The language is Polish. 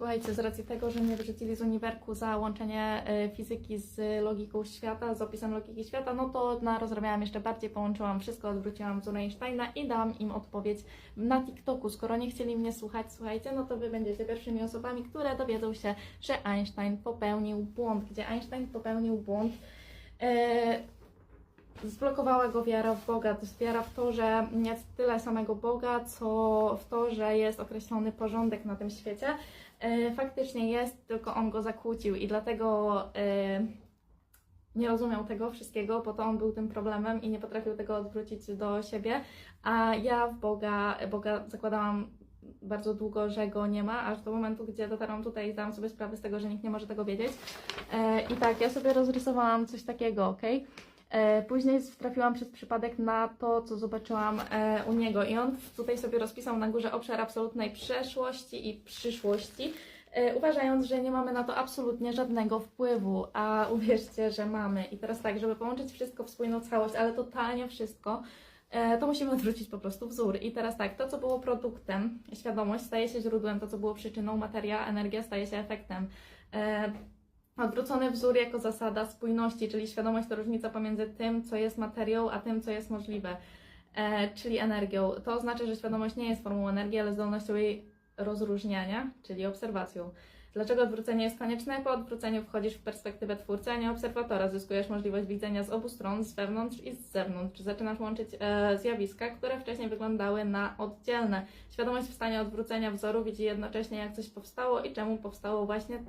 Słuchajcie, z racji tego, że mnie wyrzucili z uniwerku za łączenie e, fizyki z logiką świata, z opisem logiki świata, no to na rozrabiałam jeszcze bardziej, połączyłam wszystko, odwróciłam wzór Einsteina i dałam im odpowiedź na TikToku. Skoro nie chcieli mnie słuchać, słuchajcie, no to wy będziecie pierwszymi osobami, które dowiedzą się, że Einstein popełnił błąd. Gdzie Einstein popełnił błąd? E, zblokowała go wiara w Boga. To jest wiara w to, że nie tyle samego Boga, co w to, że jest określony porządek na tym świecie. E, Faktycznie jest, tylko on go zakłócił i dlatego e, nie rozumiał tego wszystkiego, bo to on był tym problemem i nie potrafił tego odwrócić do siebie. A ja w Boga, Boga zakładałam bardzo długo, że go nie ma, aż do momentu, gdzie dotarłam tutaj i zdałam sobie sprawę z tego, że nikt nie może tego wiedzieć. E, I tak, ja sobie rozrysowałam coś takiego, ok? E, Później trafiłam przez przypadek na to, co zobaczyłam e, u niego, i on tutaj sobie rozpisał na górze obszar absolutnej przeszłości i przyszłości, e, uważając, że nie mamy na to absolutnie żadnego wpływu, a uwierzcie, że mamy. I teraz tak, żeby połączyć wszystko w spójną całość, ale totalnie wszystko, to musimy odwrócić po prostu wzór. I teraz tak, to co było produktem, świadomość staje się źródłem, to co było przyczyną, materia, energia staje się efektem. Odwrócony wzór jako zasada spójności, czyli świadomość to różnica pomiędzy tym, co jest materią, a tym, co jest możliwe, e, czyli energią. To oznacza, że świadomość nie jest formą energii, ale zdolnością jej rozróżniania, czyli obserwacją. Dlaczego odwrócenie jest konieczne? Po odwróceniu wchodzisz w perspektywę twórcy, a nie obserwatora. Zyskujesz możliwość widzenia z obu stron, z wewnątrz i z zewnątrz. Zaczynasz łączyć e, zjawiska, które wcześniej wyglądały na oddzielne. Świadomość w stanie odwrócenia wzoru widzi jednocześnie, jak coś powstało i czemu powstało właśnie tak.